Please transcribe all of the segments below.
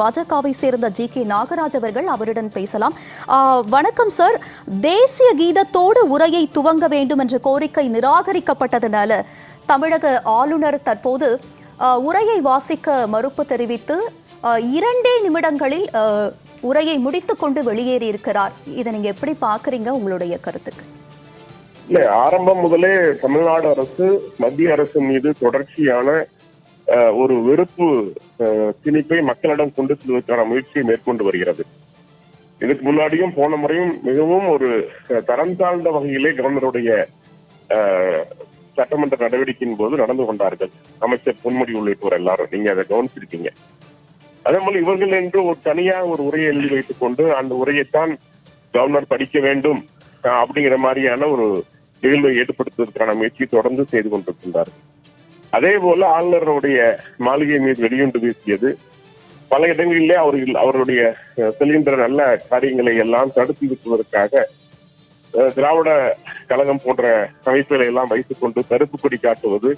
பாஜகவை சேர்ந்த G K Nagaraj அவர்கள் அவருடன் பேசலாம். வணக்கம் சார் தேசிய கீதத்தோடு உரையை துவங்க வேண்டும் என்ற கோரிக்கை நிராகரிக்கப்பட்டதனால தமிழக ஆளுநர் தற்போது உரையை வாசிக்க மறுப்பு தெரிவித்து இரண்டே நிமிடங்களில் உரையை முடித்து கொண்டு வெளியேறி இருக்கிறார். இதை நீங்க எப்படி பாக்குறீங்க உங்களுடைய கருத்துக்கு. இல்ல ஆரம்பம் முதலே தமிழ்நாடு அரசு மத்திய அரசு மீது தொடர்ச்சியான ஒரு வெறுப்பு அஹ், திணிப்பை மக்களிடம் கொண்டு செல்வதற்கான முயற்சியை மேற்கொண்டு வருகிறது. இதுக்கு முன்னாடியும் போன முறையும் மிகவும் ஒரு தரம் தாழ்ந்த வகையிலே கவர்னருடைய சட்டமன்ற நடவடிக்கையின் போது நடந்து கொண்டார்கள். அமைச்சர் பொன்முடி உள்ளிட்டோர் எல்லாரும். நீங்க அதை கவனிச்சிருக்கீங்க. அதே போல இவர்கள் என்று ஒரு தனியா ஒரு உரையை எழுதி வைத்துக் கொண்டு அந்த உரையைத்தான் கவர்னர் படிக்க வேண்டும் அஹ், அப்படிங்கிற மாதிரியான ஒரு நிகழ்வை ஏற்படுத்துவதற்கான முயற்சியை தொடர்ந்து செய்து கொண்டிருக்கின்றார்கள். அதே போல ஆளுநருடைய மாளிகை மீது வெடியுண்டு வீசியது. பல இடங்களிலே அவர்கள் அவருடைய அஹ், செல்கின்ற நல்ல காரியங்களை எல்லாம் தடுத்து நிறுத்துவதற்காக அஹ், திராவிட கழகம் போன்ற அமைப்புகளை எல்லாம் வைத்துக் கொண்டு கருப்பு கொடி காட்டுவது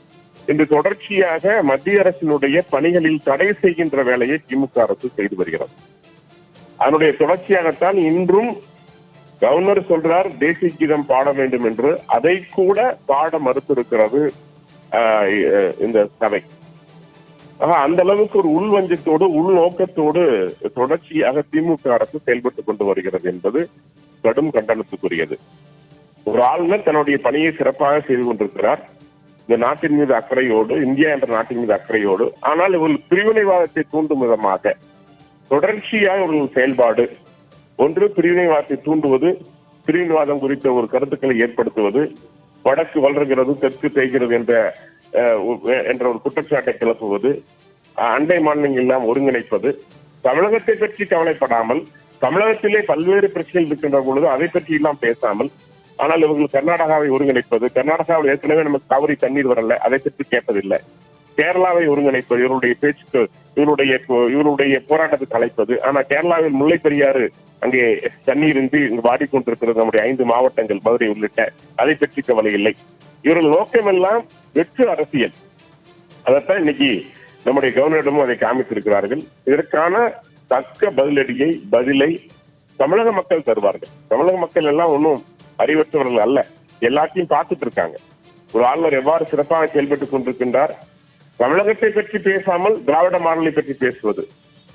இன்று தொடர்ச்சியாக மத்திய அரசினுடைய பணிகளில் தடை செய்கின்ற வேலையை திமுக அரசு செய்து வருகிறது. அதனுடைய தொடர்ச்சியாகத்தான் இன்றும் கவர்னர் சொல்றார் தேசிய கீதம் பாட வேண்டும் என்று. அதை கூட பாட மறுத்திருக்கிறது இந்த சபை. அந்த அளவுக்கு ஒரு உள்வஞ்சத்தோடு உள்நோக்கத்தோடு தொடர்ச்சியாக திமுக அரசு செயல்பட்டுக் கொண்டு வருகிறது என்பது கடும் கண்டனத்துக்குரியது. ஒரு ஆளுநர் தன்னுடைய பணியை சிறப்பாக செய்து கொண்டிருக்கிறார். இந்த நாட்டின் மீது அக்கறையோடு இந்தியா என்ற நாட்டின் மீது அக்கறையோடு ஆனால் இவர்கள் பிரிவினைவாதத்தை தூண்டும் விதமாக தொடர்ச்சியாக இவர்கள் செயல்பாடு. ஒன்று பிரிவினைவாதத்தை தூண்டுவது பிரிவினைவாதம் குறித்த ஒரு கருத்துக்களை ஏற்படுத்துவது வடக்கு வளர்கிறது தெற்கு தேய்கிறது என்ற என்ற ஒரு குற்றச்சாட்டை கிளப்புவது அஹ், அண்டை மாநிலங்கள் எல்லாம் ஒருங்கிணைப்பது தமிழகத்தை பற்றி கவலைப்படாமல் தமிழகத்திலே பல்வேறு பிரச்சனைகள் இருக்கின்ற பொழுது அதை பற்றி எல்லாம் பேசாமல் ஆனால் இவர்கள் கர்நாடகாவை ஒருங்கிணைப்பது கர்நாடகாவில் ஏற்கனவே நமக்கு காவிரி தண்ணீர் வரல அதை பற்றி கேட்பதில்லை கேரளாவை ஒருங்கிணைப்பது இவருடைய பேச்சுக்கு இவருடைய இவருடைய போராட்டத்துக்கு அழைப்பது. ஆனா கேரளாவில் முல்லை பெரியாறு அங்கே தண்ணீர் இன்றி இங்கு வாடிக்கொண்டிருக்கிறது நம்முடைய ஐந்து மாவட்டங்கள் மதுரை உள்ளிட்ட. அதை பற்றி கவலை இல்லை. இவர்கள் நோக்கமெல்லாம் வெற்று அரசியல். அதைத்தான் இன்னைக்கு நம்முடைய கவர்னரிடமும் அதை காமித்திருக்கிறார்கள். இதற்கான தக்க பதிலடியை பதிலை தமிழக மக்கள் தருவார்கள். தமிழக மக்கள் எல்லாம் ஒன்றும் அறிவற்றவர்கள் அல்ல. எல்லாத்தையும் பார்த்துட்டு இருக்காங்க. ஒரு ஆளுநர் எவ்வாறு சிறப்பாக செயல்பட்டுக் கொண்டிருக்கின்றார்? தமிழகத்தை பற்றி பேசாமல் திராவிட மாடலை பற்றி பேசுவது.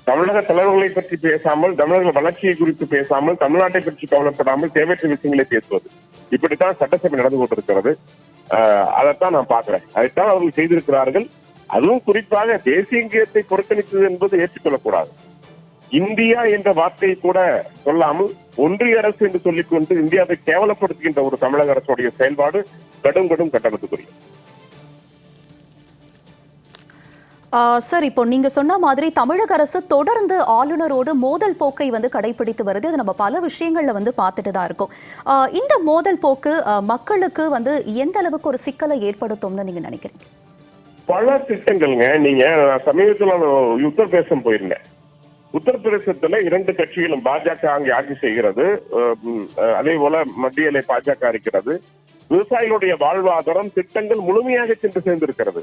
தமிழக தலைவர்களை பற்றி பேசாமல் தமிழக வளர்ச்சியை குறித்து பேசாமல் தமிழ்நாட்டை பற்றி கவலைப்படாமல் தேவையற்ற விஷயங்களை பேசுவது. இப்படித்தான் சட்டசபை நடந்து கொண்டிருக்கிறது. அதைத்தான் நான் பாக்குறேன் அதைத்தான் அவர்கள் செய்திருக்கிறார்கள். அதுவும் குறிப்பாக தேசியங்கியத்தை புறக்கணித்தது என்பது ஏற்றுக்கொள்ளக்கூடாது. இந்தியா என்ற வார்த்தையை கூட சொல்லாமல் ஒன்றிய அரசு என்று சொல்லிக்கொண்டு இந்தியாவை கேவலப்படுத்துகின்ற ஒரு தமிழக அரசுடைய செயல்பாடு கடும் கடும் கட்டணத்துக்குரியது சார் இப்போ நீங்க சொன்ன மாதிரி தமிழக அரசு தொடர்ந்து ஆளுநரோடு மோதல் போக்கை வந்து கடைபிடித்து வருது. இது நம்ம பல விஷயங்கள்ல வந்து பார்த்துட்டு தான் இருக்கோம். இந்த மோதல் போக்கு மக்களுக்கு வந்து எந்த அளவுக்கு ஒரு சிக்கலை ஏற்படுத்தும்னு நீங்க நினைக்கிறீங்க? பல திட்டங்கள்ங்க. நீங்க சமீபத்தில் உத்தரப்பிரதேசம் போயிருந்தேன். உத்தரப்பிரதேசத்துல இரண்டு கட்சிகளும் பாஜக அங்கே ஆட்சி செய்கிறது. அதே போல மத்தியிலே பாஜக இருக்கிறது. விவசாயிகளுடைய வாழ்வாதாரம் திட்டங்கள் முழுமையாக சென்று சேர்ந்திருக்கிறது.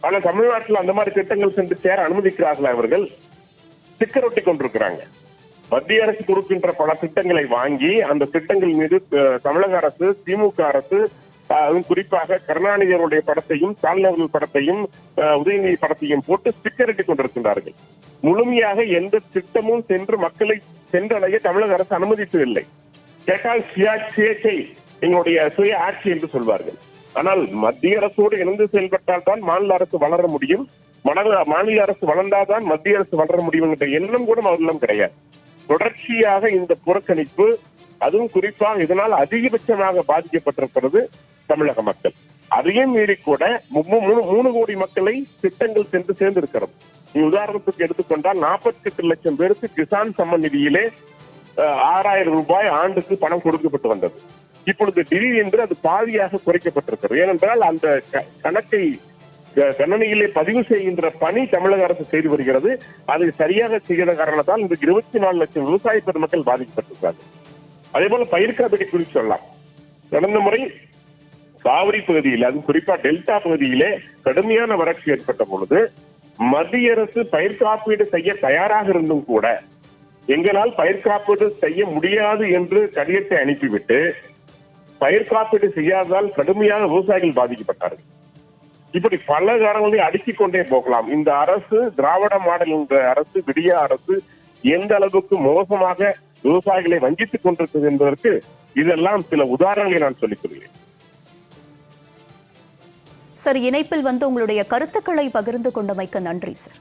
ஆனா தமிழ்நாட்டில் அந்த மாதிரி திட்டங்கள் சென்று சேர அனுமதிக்கிறார்கள் அவர்கள் சிக்கரொட்டி கொண்டிருக்கிறாங்க. மத்திய அரசு கொடுக்கின்ற பல திட்டங்களை வாங்கி அந்த திட்டங்கள் மீது அஹ், தமிழக அரசு திமுக அரசு அதுவும் குறிப்பாக கருணாநிதியருடைய படத்தையும் ஸ்டாலின் படத்தையும் உதயநிதி படத்தையும் போட்டு ஸ்டிக்கரிட்டு கொண்டிருக்கின்றார்கள். முழுமையாக எந்த திட்டமும் சென்று மக்களை சென்றடைய தமிழக அரசு அனுமதித்ததில்லை. கேட்டால் சுயா- எங்களுடைய சுய ஆட்சி என்று சொல்வார்கள். ஆனால் மத்திய அரசோடு இணைந்து செயல்பட்டால் தான் மாநில அரசு வளர முடியும். மாநில அரசு வளர்ந்தாதான் மத்திய அரசு வளர முடியும் என்ற எண்ணம் கூட அவர்களிடம் கிடையாது. தொடர்ச்சியாக இந்த புறக்கணிப்பு அதுவும் குறிப்பாக இதனால் அதிகபட்சமாக பாதிக்கப்பட்டிருக்கிறது தமிழக மக்கள். அதையும் மீறி கூட மு- மு- மூணு கோடி மக்களை திட்டங்கள் சென்று சேர்ந்திருக்கிறது நீ உதாரணத்துக்கு எடுத்துக்கொண்டால் நாற்பத்தி எட்டு லட்சம் பேருக்கு கிசான் சம்மன் நிதியிலே ஆறாயிரம் ரூபாய் ஆண்டுக்கு பணம் கொடுக்கப்பட்டு வந்தது. இப்பொழுது திடீரென்று அது பாதியாக குறைக்கப்பட்டிருக்கிறது. ஏனென்றால் அந்த க- கணக்கை கணனியிலே பதிவு செய்கின்ற பணி தமிழக அரசு செய்து வருகிறது. அதை சரியாக செய்கிற காரணத்தால் இந்த இருபத்தி நாலு லட்சம் விவசாய பெருமக்கள் பாதிக்கப்பட்டிருக்கிறார்கள். அதே போல பயிர் காப்பீடு குறித்து சொல்லலாம். கடந்த முறை காவிரி பகுதியில் அது குறிப்பா டெல்டா பகுதியிலே கடுமையான வறட்சி ஏற்பட்ட பொழுது மத்திய அரசு பயிர் காப்பீடு செய்ய தயாராக இருந்தும் கூட எங்களால் பயிர் காப்பீடு செய்ய முடியாது என்று கடிதத்தை அனுப்பிவிட்டு பயிர் காப்பீடு செய்யாததால் கடுமையாக விவசாயிகள் பாதிக்கப்பட்டார்கள். இப்படி பல காரணங்களையும் அடுக்கிக் கொண்டே போகலாம். இந்த அரசு திராவிட மாடல் என்ற அரசு விடிய அரசு எந்த அளவுக்கு மோசமாக விவசாயிகளை வஞ்சித்துக் கொண்டிருக்கிறது என்பதற்கு இதெல்லாம் சில உதாரணங்களை நான் சொல்லிக் கொள்கிறேன். சார் இணைப்பில் வந்து உங்களுடைய கருத்துக்களை பகிர்ந்து கொண்டமைக்கு நன்றி சார்.